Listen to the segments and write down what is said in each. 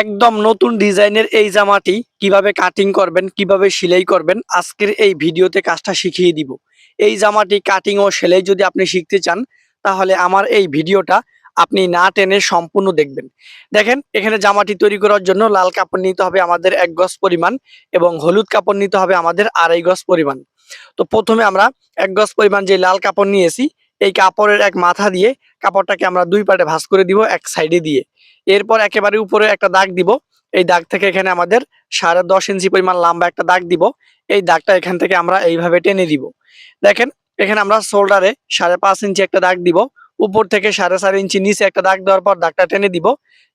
একদম নতুন ডিজাইনের এই জামাটি কীভাবে কাটিং করবেন, কীভাবে সেলাই করবেন, আজকের এই ভিডিওতে কাজটা শিখিয়ে দিব। এই জামাটি কাটিং ও সেলাই যদি আপনি শিখতে চান, তাহলে আমার এই ভিডিওটা আপনি না টেনে সম্পূর্ণ দেখবেন। দেখেন, এখানে জামাটি তৈরি করার জন্য লাল কাপড় নিতে হবে আমাদের এক গজ পরিমাণ এবং হলুদ কাপড় নিতে হবে আমাদের আড়াই গজ পরিমাণ। তো প্রথমে আমরা এক গজ পরিমাণ যে লাল কাপড় নিয়েছি এই কাপড়ের এক মাথা দিয়ে কাপড়টাকে আমরা দুই পাটে ভাঁজ করে দিব, এক সাইডে দিয়ে। এরপর একেবারে উপরে একটা দাগ দিব। এই দাগ থেকে এখানে আমাদের সাড়ে দশ ইঞ্চি পরিমাণ লম্বা একটা দাগ দিব। এই দাগটা এখান থেকে আমরা এইভাবে টেনে দিব। দেখেন, এখানে আমরা শোল্ডারে সাড়ে পাঁচ ইঞ্চি একটা দাগ দিব। উপর থেকে সাড়ে চার ইঞ্চি নিচে একটা দাগ দেওয়ার পর দাগটা টেনে দিব।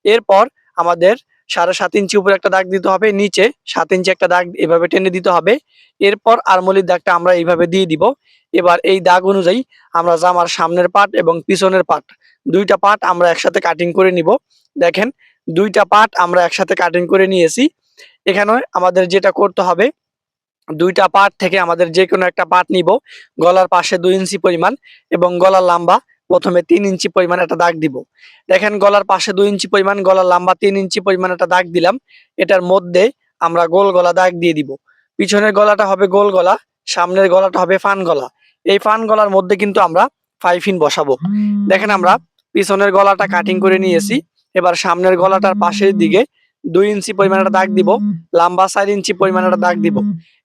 এরপর আমাদের সাড়ে সাত ইঞ্চি উপরে একটা দাগ দিতে হবে, নিচে সাত ইঞ্চি একটা দাগ এভাবে টেনে দিতে হবে। এরপর আরমলির দাগটা আমরা এইভাবে দিয়ে দিব। এবার এই দাগ অনুযায়ী আমরা জামার সামনের পাট এবং পিছনের পাট, দুইটা পাট আমরা একসাথে কাটিং করে নিব। দেখেন, দুইটা পাট আমরা একসাথে কাটিং করে নিয়েছি। এখানে আমাদের যেটা করতে হবে, দুইটা পাট থেকে আমাদের যে কোনো একটা পাট নিব। গলার পাশে দুই ইঞ্চি পরিমাণ এবং গলার লম্বা প্রথমে তিন ইঞ্চি পরিমাণ একটা দাগ দিব। দেখেন গলার পাশে দুই ইঞ্চি পরিমাণ গলার লম্বা তিন ইঞ্চি পরিমাণ একটা দাগ দিলাম। এটার মধ্যে আমরা গোল গলা দাগ দিয়ে দিব। পিছনের গলাটা হবে গোল গলা সামনের গলাটা হবে ফান গলা। এই ফান গলার মধ্যে কিন্তু আমরা ফাইভ ইন বসাবো। দেখেন আমরা পিছনের গলাটা কাটিং করে নিয়েছি। এবার সামনের গলাটার পাশের দিকে দুই ইঞ্চি পরিমাণ একটা দাগ দিব লম্বা চার ইঞ্চি পরিমাণ একটা দাগ দিব।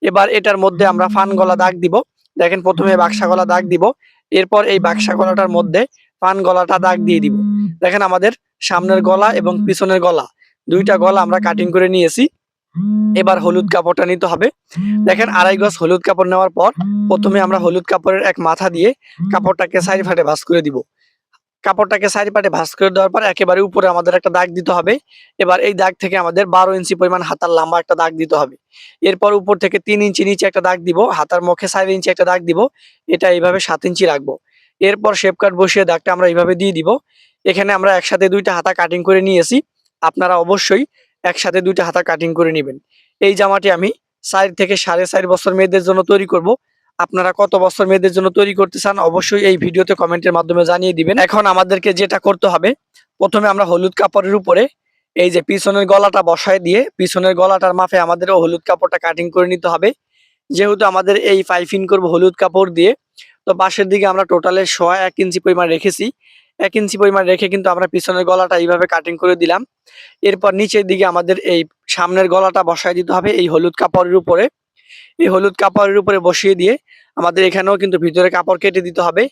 এবার এটার মধ্যে আমরা ফান গলা দাগ দিব। দেখেন প্রথমে বাক্সা গলা দাগ দিব। এরপর এই বাক্সা গলাটার মধ্যে পান গলাটা দাগ দিয়ে দিব। দেখেন আমাদের সামনের গলা এবং পিছনের গলা দুইটা গলা আমরা কাটিং করে নিয়েছি। এবার হলুদ কাপড়টা নিতে হবে। দেখেন আড়াই গজ হলুদ কাপড় নেওয়ার পর প্রথমে আমরা হলুদ কাপড়ের এক মাথা দিয়ে কাপড়টাকে সাইড ফাটে ভাস করে দিব। কাপড়টাকে সাইড পাটে ভাঁজ করে দেওয়ার পর একেবারে উপরে আমাদের একটা দাগ দিতে হবে। এবার এই দাগ থেকে আমাদের বারো ইঞ্চি পরিমাণ হাতার লম্বা একটা দাগ দিতে হবে। এরপর উপর থেকে তিন ইঞ্চি নিচে একটা দাগ দিব, হাতার মুখে চার ইঞ্চি একটা দাগ দিব, এটা এইভাবে সাত ইঞ্চি রাখব। এরপর শেপ বসিয়ে দাগটা আমরা এইভাবে দিয়ে দিব। এখানে আমরা একসাথে দুইটা হাতা কাটিং করে নিয়েছি। আপনারা অবশ্যই একসাথে দুইটা হাতা কাটিং করে নেবেন। এই জামাটি আমি চার থেকে সাড়ে চার বছর মেয়েদের জন্য তৈরি করব। আপনারা কত বছর মেয়েদের জন্য তৈরি করতে চান, অবশ্যই এই ভিডিওতে কমেন্টের মাধ্যমে জানিয়ে দিবেন। এখন আমাদেরকে যেটা করতে হবে, প্রথমে আমরা হলুদ কাপড়ের উপরে এই যে পিছনের গলাটা বসায় দিয়ে, পিছনের গলাটার মাপে আমাদের হলুদ কাপড়টা কাটিং করে নিতে হবে। যেহেতু আমাদের এই পাইফিন করব হলুদ কাপড় দিয়ে, তো পাশের দিকে আমরা টোটালে সোয়া এক ইঞ্চি পরিমাণ রেখেছি। এক ইঞ্চি পরিমাণ রেখে কিন্তু আমরা পিছনের গলাটা এইভাবে কাটিং করে দিলাম। এরপর নিচের দিকে আমাদের এই সামনের গলাটা বসায় দিতে হবে এই হলুদ কাপড়ের উপরে। এই হলুদ কাপড়ের উপরে বসিয়ে দিয়ে আমাদের এখানেও কিন্তু ভিতরে কাপড় কেটে দিতে হবে।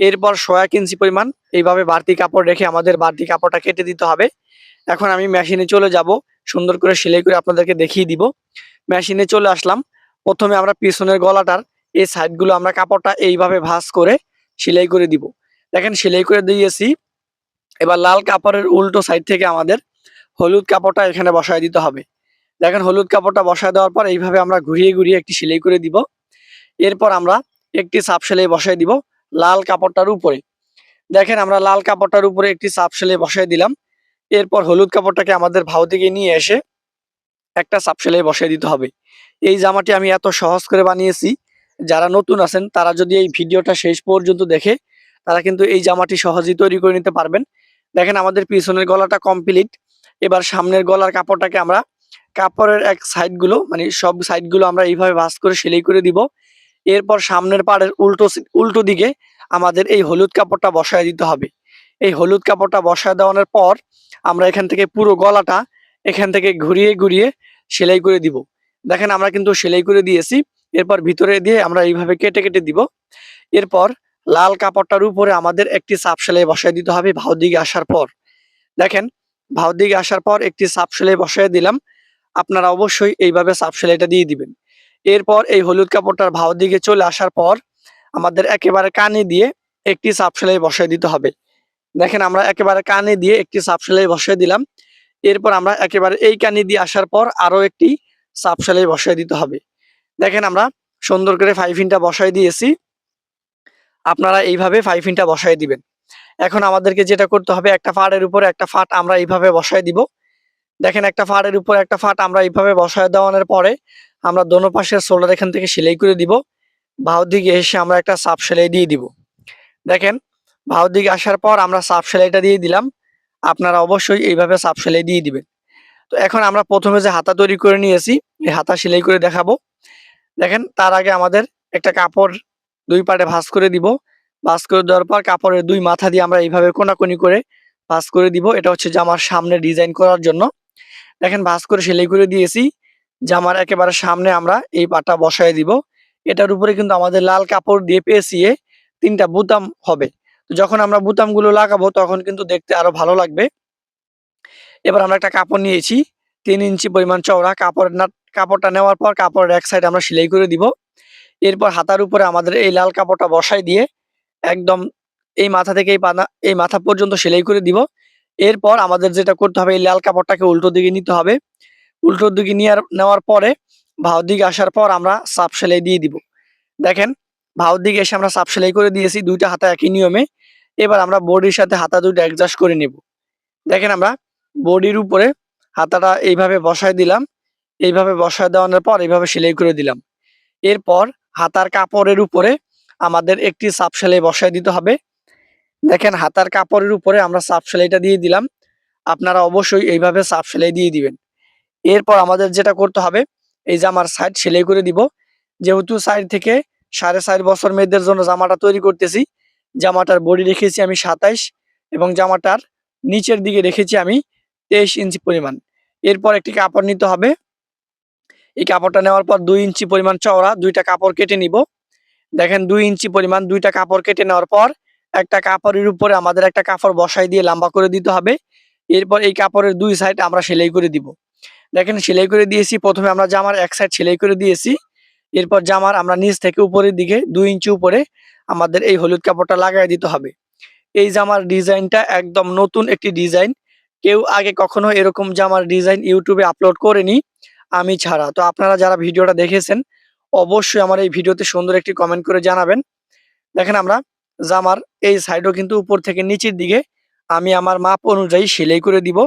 এরপর সোয়া ইঞ্চি পরিমাণ এইভাবে বাড়তি কাপড় রেখে আমাদের বাড়তি কাপড়টা কেটে দিতে হবে। এখন আমি মেশিনে চলে যাব, সুন্দর করে সেলাই করে আপনাদেরকে দেখিয়ে দিব। মেশিনে চলে আসলাম। প্রথমে আমরা পিছনের গলাটার এই সাইডগুলো আমরা কাপড়টা এইভাবে ভাঁজ করে সেলাই করে দিব। দেখেন সেলাই করে দিয়েছি। এবার লাল কাপড়ের উল্টো সাইড থেকে আমাদের হলুদ কাপড়টা এখানে বসায় দিতে হবে। দেখেন হলুদ কাপড়টা বসায় দেওয়ার পর এইভাবে আমরা ঘুরিয়ে ঘুরিয়ে একটি সেলাই করে দিব। এরপর আমরা একটি সাপ সেলাই বসায় দিব লাল কাপড়টার উপরে। দেখেন আমরা লাল কাপড়টার উপরে একটি সাপ সেলাই বসায় দিলাম। এরপর হলুদ কাপড়টাকে আমাদের ভাও দিকে নিয়ে এসে একটা সাপ সেলাই বসায় দিতে হবে। এই জামাটি আমি এত সহজ করে বানিয়েছি। যারা নতুন আছেন, তারা যদি এই ভিডিওটা শেষ পর্যন্ত দেখে, তারা কিন্তু এই জামাটি সহজেই তৈরি করে নিতে পারবেন। দেখেন আমাদের পিছনের গলাটা কমপ্লিট এবার সামনের গলার কাপড়টাকে আমরা কাপড়ের এক সাইডগুলো মানে সব সাইডগুলো আমরা এইভাবে ভাঁজ করে সেলাই করে দিব। এরপর সামনের পাড়ের উল্টো উল্টো দিকে আমাদের এই হলুদ কাপড়টা বসায় দিতে হবে। এই হলুদ কাপড়টা বসায় দেওয়ানোর পর আমরা এখান থেকে পুরো গলাটা এখান থেকে ঘুরিয়ে ঘুরিয়ে সেলাই করে দিব। দেখেন আমরা কিন্তু সেলাই করে দিয়েছি। এরপর ভিতরে দিয়ে আমরা এইভাবে কেটে কেটে দিব। এরপর লাল কাপড়টার উপরে আমাদের একটি সাপ সেলাই বসায় দিতে হবে ভাও দিকে আসার পর। দেখেন, ভাও দিকে আসার পর একটি সাপ সেলাই বসায় দিলাম। আপনারা অবশ্যই এইভাবে সাপ সেলাইটা দিয়ে দিবেন। এরপর এই হলুদ কাপড়টার ভাও দিকে চলে আসার পর আমাদের একেবারে কানে দিয়ে একটি সাপ সেলাই বসায় দিতে হবে। দেখেন আমরা একেবারে কানে দিয়ে একটি সাপ সেলাই বসায় দিলাম। এরপর আমরা একেবারে এই কানে দিয়ে আসার পর আরও একটি সাপ সেলাই বসায় দিতে হবে। দেখেন আমরা সুন্দর করে ফাইভ ইনটা বসায় দিয়েছি। আপনারা এইভাবে ফাইভ ইনটা বসায় দিবেন। এখন আমাদেরকে যেটা করতে হবে, একটা ফাটের উপরে একটা ফাট আমরা এইভাবে বসায় দিব। দেখেন একটা ফাড়ের উপর একটা ফাট, আমরা এইভাবে বসায় দেওয়ানোর পরে আমরা দোনো পাশের শোল্ডার এখান থেকে সেলাই করে দিব। ভাও দিকে এসে আমরা একটা সাপ সেলাই দিয়ে দিব। দেখেন ভাও দিকে আসার পর আমরা সাপ সেলাইটা দিয়ে দিলাম। আপনারা অবশ্যই এইভাবে সাপ সেলাই দিয়ে দিবেন। তো এখন আমরা প্রথমে যে হাতা তৈরি করে নিয়েছি, এই হাতা সেলাই করে দেখাবো। দেখেন, তার আগে আমাদের একটা কাপড় দুই পাটে ভাঁজ করে দিব। ভাঁজ করে দেওয়ার পর কাপড়ের দুই মাথা দিয়ে আমরা এইভাবে কোনাকুনি করে ভাঁজ করে দিব। এটা হচ্ছে জামার সামনে ডিজাইন করার জন্য। দেখেন ভাঁজ করে সেলাই করে দিয়েছি। জামার একেবারে সামনে আমরা এই পাটা বসায় দিব। এটার উপরে কিন্তু আমাদের লাল কাপড় দিয়ে পেঁচিয়ে তিনটা বুতাম হবে। যখন আমরা বুতামগুলো লাগাবো তখন কিন্তু দেখতে আরও ভালো লাগবে। এবার আমরা একটা কাপড় নিয়েছি, তিন ইঞ্চি পরিমাণ চওড়া। কাপড় না, কাপড়টা নেওয়ার পর কাপড়ের এক সাইড আমরা সেলাই করে দিব। এরপর হাতার উপরে আমাদের এই লাল কাপড়টা বসাই দিয়ে একদম এই মাথা থেকে এই পানা, এই মাথা পর্যন্ত সেলাই করে দিব। এরপর আমাদের যেটা করতে হবে, এই লাল কাপড়টাকে উল্টো দিকে নিতে হবে। উল্টো দিকে নিয়ে নেওয়ার পরে ভাও দিকে আসার পর আমরা সাপ সেলাই দিয়ে দিব। দেখেন, ভাও দিকে এসে আমরা সাপ সেলাই করে দিয়েছি, দুইটা হাতা একই নিয়মে। এবার আমরা বডির সাথে হাতা দুটো অ্যাডজাস্ট করে নেব। দেখেন আমরা বডির উপরে হাতাটা এইভাবে বসায় দিলাম। এইভাবে বসায় দেওয়ানোর পর এইভাবে সেলাই করে দিলাম। এরপর হাতার কাপড়ের উপরে আমাদের একটি সাপ সেলাই বসায় দিতে হবে। দেখেন হাতার কাপড়ের উপরে আমরা সাপ সেলাইটা দিয়ে দিলাম। আপনারা অবশ্যই এইভাবে সাপ সেলাই দিয়ে দিবেন। এরপর আমাদের যেটা করতে হবে, এই জামার সাইড সেলাই করে দিব। যেহেতু সাইড থেকে সাড়ে চার বছর মেয়েদের জন্য জামাটা তৈরি করতেছি, জামাটার বডি রেখেছি আমি সাতাইশ এবং জামাটার নিচের দিকে রেখেছি আমি তেইশ ইঞ্চি পরিমাণ। এরপর একটি কাপড় নিতে হবে। এই কাপড়টা নেওয়ার পর দুই ইঞ্চি পরিমাণ চওড়া, দুইটা কাপড় কেটে নিব। দেখেন দুই ইঞ্চি পরিমাণ দুইটা কাপড় কেটে নেওয়ার পর একটা কাপড়ের উপরে আমাদের একটা কাপড় বসাই দিয়ে লম্বা করে দিতে হবে। এরপর এই কাপড়ের দুই সাইড আমরা সেলাই করে দিব। দেখেন সেলাই করে দিয়েছি, প্রথমে আমরা জামার এক সাইড সেলাই করে দিয়েছি। এরপর জামার আমরা নিচ থেকে উপরের দিকে দুই ইঞ্চি উপরে আমাদের এই হলুদ কাপড়টা লাগাই দিতে হবে। এই জামার ডিজাইনটা একদম নতুন একটি ডিজাইন। কেউ আগে কখনো এরকম জামার ডিজাইন ইউটিউবে আপলোড করেনি, আমি ছাড়া। তো আপনারা যারা ভিডিওটা দেখেছেন, অবশ্যই আমার এই ভিডিওতে সুন্দর একটি কমেন্ট করে জানাবেন। দেখেন আমরা জামার এই সাইডও কিন্তু উপর থেকে নিচের দিকে আমি আমার মাপ অনুযায়ী সেলাই করে দিব।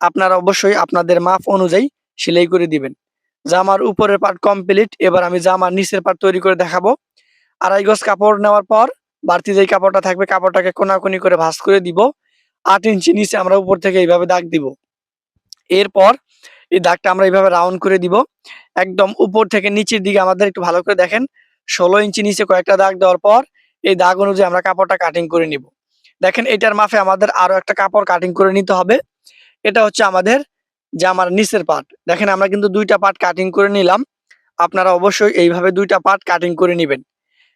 আপনারা অবশ্যই আপনাদের মাপ অনুযায়ী সেলাই করে দিবেন। জামার উপরের পার্ট কমপ্লিট এবার আমি জামার নিচের পার্ট তৈরি করে দেখাবো। আড়াই গজ কাপড় নেওয়ার পর বাড়তি যেই কাপড়টা থাকবে, কাপড়টাকে কোনাকুনি করে ভাঁজ করে দিব। আট ইঞ্চি নিচে আমরা উপর থেকে এইভাবে দাগ দিব। এরপর এই দাগটা আমরা এইভাবে রাউন্ড করে দিব। একদম উপর থেকে নিচের দিকে আমাদের একটু ভালো করে দেখেন, ষোলো ইঞ্চি নিচে কয়েকটা দাগ দেওয়ার পর এই দাগ অনুযায়ী আমরা কাপড়টা কাটিং করে নিব। দেখেন এটার মাফে আমাদের আরও একটা কাপড় কাটিং করে নিতে হবে। এটা হচ্ছে আমাদের জামার নিচের পার্ট দেখেন আমরা কিন্তু দুইটা পার্ট কাটিং করে নিলাম। আপনারা অবশ্যই এইভাবে দুইটা পার্ট কাটিং করে নেবেন।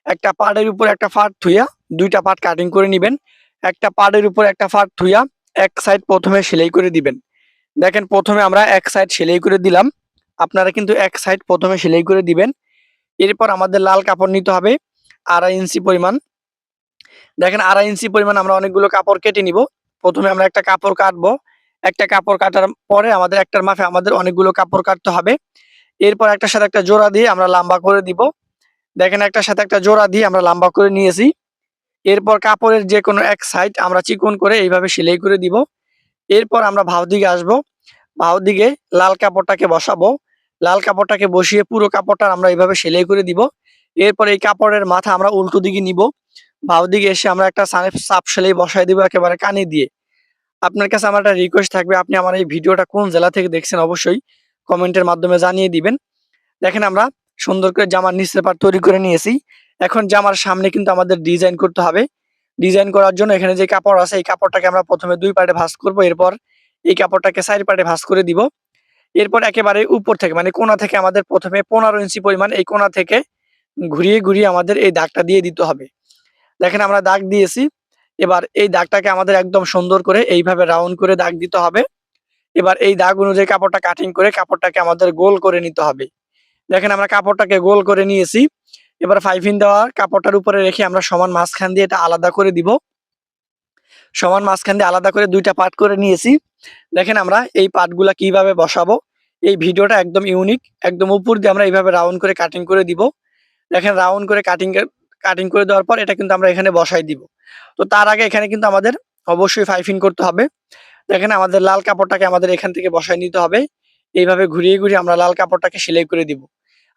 একটা পার্টের উপর একটা পার্ট থুইয়া দুইটা পার্ট কাটিং করে নেবেন। একটা পার্টের উপর একটা পার্ট থুইয়া এক সাইড প্রথমে সেলাই করে দিবেন। দেখেন প্রথমে আমরা এক সাইড সেলাই করে দিলাম। আপনারা কিন্তু এক সাইড প্রথমে সেলাই করে দিবেন। এরপর আমাদের লাল কাপড় নিতে হবে। আড়াই ইঞ্চি পরিমাণ। দেখেন আড়াই ইঞ্চি পরিমাণ আমরা অনেকগুলো কাপড় কেটে নিব। প্রথমে আমরা একটা কাপড় কাটবো। একটা কাপড় কাটার পরে আমাদের একটার মাফে আমাদের অনেকগুলো কাপড় কাটতে হবে। এরপর একটার সাথে একটা জোড়া দিয়ে আমরা লম্বা করে দিব। দেখেন একটার সাথে একটা জোড়া দিয়ে আমরা লম্বা করে নিয়েছি। এরপর কাপড়ের যে কোনো এক সাইড আমরা চিকন করে এইভাবে সেলাই করে দিব। এরপর আমরা ভাও দিকে আসব। ভাও দিকে লাল কাপড়টাকে বসাবো। লাল কাপড়টাকে বসিয়ে পুরো কাপড়টা আমরা এইভাবে সেলাই করে দিব। এরপর এই কাপড়ের মাথা আমরা উল্টো দিকে নিব ভাও দিকে এসে আমরা একটা সাপ সেলাই বসাই দিব একেবারে কানে দিয়ে। আপনার কাছে আমার একটা রিকোয়েস্ট থাকবে, আপনি আমার এই ভিডিওটা কোন জেলা থেকে দেখছেন অবশ্যই কমেন্টের মাধ্যমে জানিয়ে দিবেন। দেখেন আমরা সুন্দর করে জামার নিচের পার তৈরি করে নিয়েছি। এখন জামার সামনে কিন্তু আমাদের ডিজাইন করতে হবে। ডিজাইন করার জন্য এখানে যে কাপড় আছে, এই কাপড়টাকে আমরা প্রথমে দুই পাটে ভাঁজ করব, এরপর এই কাপড়টাকে চারি পাটে ভাঁজ করে দিব। এরপর একেবারে উপর থেকে মানে কোনা থেকে আমাদের প্রথমে পনেরো ইঞ্চি পরিমাণ এই কোনা থেকে ঘুরিয়ে ঘুরিয়ে আমাদের এই দাগটা দিয়ে দিতে হবে। দেখেন আমরা দাগ দিয়েছি, এবার এই দাগটাকে আমাদের একদম সুন্দর করে এইভাবে রাউন্ড করে দাগ দিতে হবে। এবার এই দাগ অনুযায়ী কাপড়টা কাটিং করে কাপড়টাকে আমাদের গোল করে নিতে হবে। দেখেন আমরা কাপড়টাকে গোল করে নিয়েছি, এবার ফাইভিন দেওয়া কাপড়টার উপরে রেখে আমরা সমান মাঝখান দিয়ে এটা আলাদা করে দিব। সমান মাঝখান দিয়ে আলাদা করে দুইটা পার্ট করে নিয়েছি। দেখেন আমরা এই পার্টগুলা কীভাবে বসাবো, এই ভিডিওটা একদম ইউনিক একদম উপর দিয়ে আমরা এইভাবে রাউন্ড করে কাটিং করে দিব। দেখেন রাউন্ড করে কাটিং কাটিং করে দেওয়ার পর এটা কিন্তু আমরা এখানে বসাই দিব। তো তার আগে এখানে কিন্তু আমাদের অবশ্যই ফাইফিন করতে হবে। দেখেন আমাদের লাল কাপড়টাকে আমাদের এখান থেকে বসাই নিতে হবে। এইভাবে ঘুরিয়ে ঘুরিয়ে আমরা লাল কাপড়টাকে সেলাই করে দিব।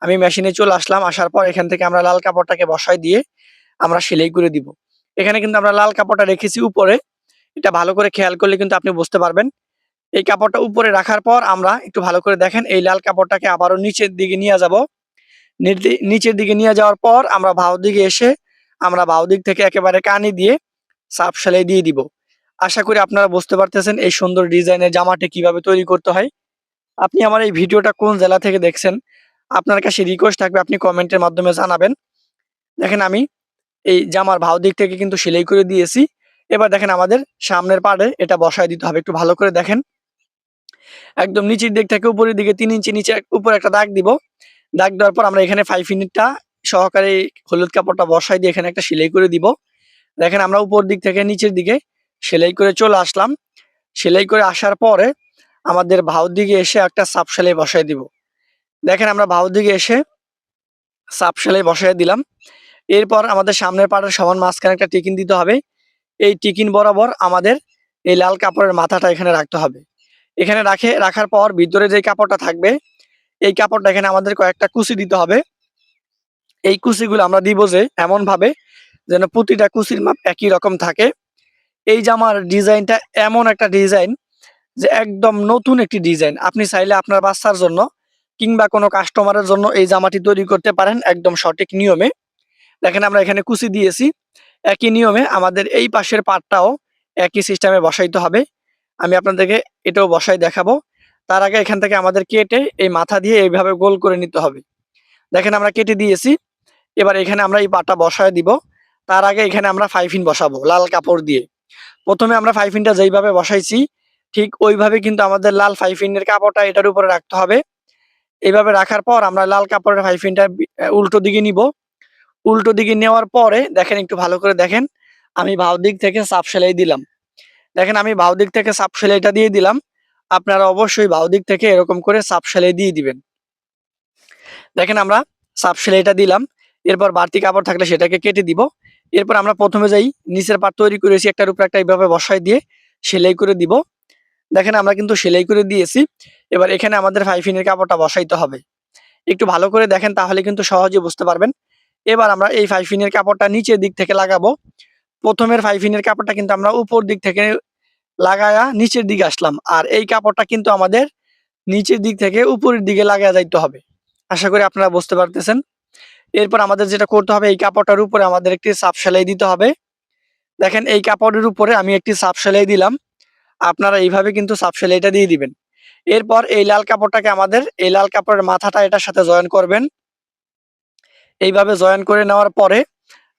আমি মেশিনে চলে আসলাম, আসার পর এখান থেকে আমরা লাল কাপড়টাকে বসাই দিয়ে আমরা সেলাই করে দিব। এখানে কিন্তু আমরা লাল কাপড়টা রেখেছি উপরে। এটা ভালো করে খেয়াল করলে কিন্তু আপনি বুঝতে পারবেন। এই কাপড়টা উপরে রাখার পর আমরা একটু ভালো করে দেখেন, এই লাল কাপড়টাকে আবারও নিচের দিকে নিয়ে যাব। নিচের দিকে নিয়ে যাওয়ার পর আমরা বাউ দিকে এসে আমরা বাউ দিক থেকে একেবারে কানি দিয়ে সাপ সেলাই দিয়ে দিব। আশা করি আপনারা বুঝতে পারতেছেন এই সুন্দর ডিজাইনের জামাটি কীভাবে তৈরি করতে হয়। আপনি আমার এই ভিডিওটা কোন জেলা থেকে দেখছেন, আপনার কাছে রিকোয়েস্ট থাকবে আপনি কমেন্টের মাধ্যমে জানাবেন। দেখেন আমি এই জামার ভাও দিক থেকে কিন্তু সেলাই করে দিয়েছি। এবার দেখেন আমাদের সামনের পাড়ে এটা বসায় দিতে হবে, একটু ভালো করে দেখেন। একদম নিচের দিক থেকে উপরের দিকে তিন ইঞ্চি নিচে উপরে একটা দাগ দিব। দাগ দেওয়ার পর আমরা এখানে ফাইভ মিনিটটা সহকারে হলুদ কাপড়টা বসাই দিয়ে এখানে একটা সেলাই করে দিব। দেখেন আমরা উপর দিক থেকে নিচের দিকে সেলাই করে চলে আসলাম। সেলাই করে আসার পরে আমাদের ভাও দিকে এসে একটা সাপ সেলাই বসাই দিব। দেখেন আমরা ভাও দিকে এসে সাপ সেলাই বসাই দিলাম। এরপর আমাদের সামনের পাড়ের সমান মাঝখানে একটা টিকিন দিতে হবে। এই টিকিন বরাবর আমাদের এই লাল কাপড়ের মাথাটা এখানে রাখতে হবে। এখানে রাখে, রাখার পর ভিতরে যে কাপড়টা থাকবে এই কাপড়টা এখানে আমাদের কয়েকটা কুচি দিতে হবে। এই কুচিগুলো আমরা দিব যে এমন ভাবে যেন প্রতিটা কুচির মাপ একই রকম থাকে। এই জামার ডিজাইনটা এমন একটা ডিজাইন যে একদম নতুন একটি ডিজাইন। আপনি চাইলে আপনার বাচ্চার জন্য কিংবা কোনো কাস্টমারের জন্য এই জামাটি তৈরি করতে পারেন একদম সঠিক নিয়মে। দেখেন আমরা এখানে কুচি দিয়েছি। একই নিয়মে আমাদের এই পাশের পাটটাও একই সিস্টেমে বসাইতে হবে। আমি আপনাদেরকে এটাও বসাই দেখাবো। তার আগে এখান থেকে আমাদের কেটে এই মাথা দিয়ে এইভাবে গোল করে নিতে হবে। দেখেন আমরা কেটে দিয়েছি। এবার এখানে আমরা এই পাটা বসায় দিব। তার আগে এখানে আমরা ফাইফিন বসাবো লাল কাপড় দিয়ে। প্রথমে আমরা ফাইফিনটা যেইভাবে বসাইছি, ঠিক ওইভাবে কিন্তু আমাদের লাল ফাইফিনের কাপড়টা এটার উপরে রাখতে হবে। এইভাবে রাখার পর আমরা লাল কাপড়ের ফাইফিনটা উল্টো দিকে নিব। উল্টো দিকে নেওয়ার পরে, দেখেন একটু ভালো করে দেখেন, আমি ভাও দিক থেকে সাপ সেলাই দিলাম। দেখেন আমি ভাও দিক থেকে সাপ সেলাইটা দিয়ে দিলাম। আপনারা অবশ্যই ভাও দিক থেকে এরকম করে সাপ সেলাই দিয়ে দিবেন। দেখেন আমরা সাপ সেলাইটা দিলাম, এরপর বাড়তি কাপড় থাকলে সেটাকে কেটে দিব। এরপর আমরা প্রথমে যাই নিচের পাট তৈরি করেছি, একটার উপর একটা এইভাবে বসাই দিয়ে সেলাই করে দিব। দেখেন আমরা কিন্তু সেলাই করে দিয়েছি, এবার এখানে আমাদের ফাইফিনের কাপড়টা বসাইতে হবে। একটু ভালো করে দেখেন তাহলে কিন্তু সহজে বুঝতে পারবেন। এবার আমরা এই ফাইফিনের কাপড়টা নিচের দিক থেকে লাগাবো। প্রথমের ফাইফিনের কাপড়টা কিন্তু আমরা উপর দিক থেকে লাগায়া নিচের দিকে আসলাম। আর এই কাপড়টা কিন্তু আমাদের নিচের দিক থেকে উপরের দিকে লাগায়া যাইতে হবে। আশা করি আপনারা বুঝতে পারতেছেন। এরপর আমাদের যেটা করতে হবে, এই কাপড়টার উপরে আমাদের একটি সাপ সেলাই দিতে হবে। দেখেন, এই কাপড়ের উপরে আমি একটি সাপ সেলাই দিলাম। আপনারা এইভাবে কিন্তু সাপ সেলাইটা দিয়ে দিবেন। এরপর এই লাল কাপড়টাকে আমাদের, এই লাল কাপড়ের মাথাটা এটার সাথে জয়েন করবেন। এইভাবে জয়েন করে নেওয়ার পরে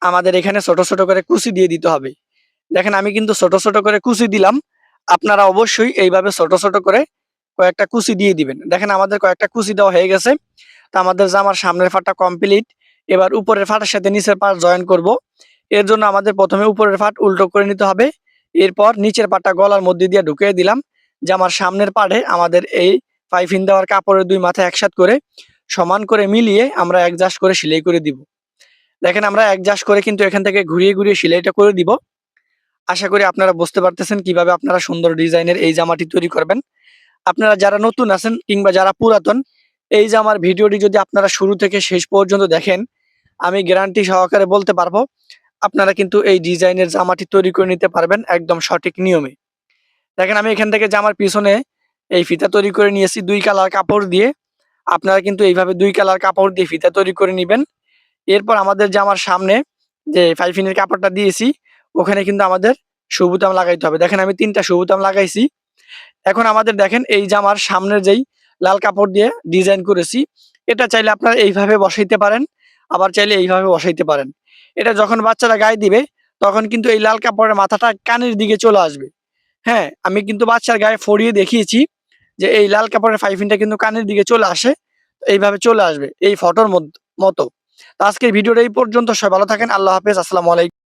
আমাদের এখানে ছোট ছোট করে কুচি দিয়ে দিতে হবে। দেখেন, আমি কিন্তু ছোট ছোট করে কুচি দিলাম। আপনারা অবশ্যই এইভাবে ছোট ছোট করে কয়েকটা কুচি দিয়ে দিবেন। দেখেন, আমাদের কয়েকটা কুচি দেওয়া হয়ে গেছে। তা আমাদের জামার সামনের ফাটটা কমপ্লিট এবার উপরের ফাটের সাথে নিচের পাট জয়েন করব। এর জন্য আমাদের প্রথমে উপরের ফাট উল্টো করে নিতে হবে। এরপর নিচের পাটটা গলার মধ্যে দিয়ে ঢুকিয়ে দিলাম। জামার সামনের পাড়ে আমাদের এই পাইফিন দেওয়ার কাপড়ের দুই মাথা একসাথ করে সমান করে মিলিয়ে আমরা একজাস্ট করে সেলাই করে দিব। দেখেন, আমরা একজাস্ট করে কিন্তু এখান থেকে ঘুরিয়ে ঘুরিয়ে সেলাইটা করে দিব। আশা করি আপনারা বুঝতে পারতেছেন কীভাবে আপনারা সুন্দর ডিজাইনের এই জামাটি তৈরি করবেন। আপনারা যারা নতুন আছেন কিংবা যারা পুরাতন, এই জামার ভিডিওটি যদি আপনারা শুরু থেকে শেষ পর্যন্ত দেখেন, আমি গ্যারান্টি সহকারে বলতে পারব, আপনারা কিন্তু এই ডিজাইনের জামাটি তৈরি করে নিতে পারবেন একদম সঠিক নিয়মে। দেখেন, আমি এখান থেকে জামার পিছনে এই ফিতা তৈরি করে নিয়েছি, দুই কালার কাপড় দিয়ে। আপনারা কিন্তু এইভাবে দুই কালার কাপড় দিয়ে ফিতা তৈরি করে নেবেন। এরপর আমাদের জামার সামনে যে ফাইফিনের কাপড়টা দিয়েছি ওখানে কিন্তু আমাদের সবুতাম লাগাইতে হবে। দেখেন আমি তিনটা সবুতাম লাগাইছি। এখন আমাদের দেখেন এই জামার সামনের যেই লাল কাপড় দিয়ে ডিজাইন করেছি, এটা চাইলে আপনারা এইভাবে বসাইতে পারেন, আবার চাইলে এইভাবে বসাইতে পারেন। এটা যখন বাচ্চারা গায়ে দিবে, তখন কিন্তু এই লাল কাপড়ের মাথাটা কানের দিকে চলে আসবে। হ্যাঁ আমি কিন্তু বাচ্চার গায়ে ফড়িয়ে দেখিয়েছি যে এই লাল কাপড়ের ফাইফিনটা কিন্তু কানের দিকে চলে আসে এইভাবে চলে আসবে এই ফটোর মতো। তো আজকের ভিডিওটা এই পর্যন্ত। সবাই ভালো থাকেন। আল্লাহ হাফেজ। আসসালামু আলাইকুম।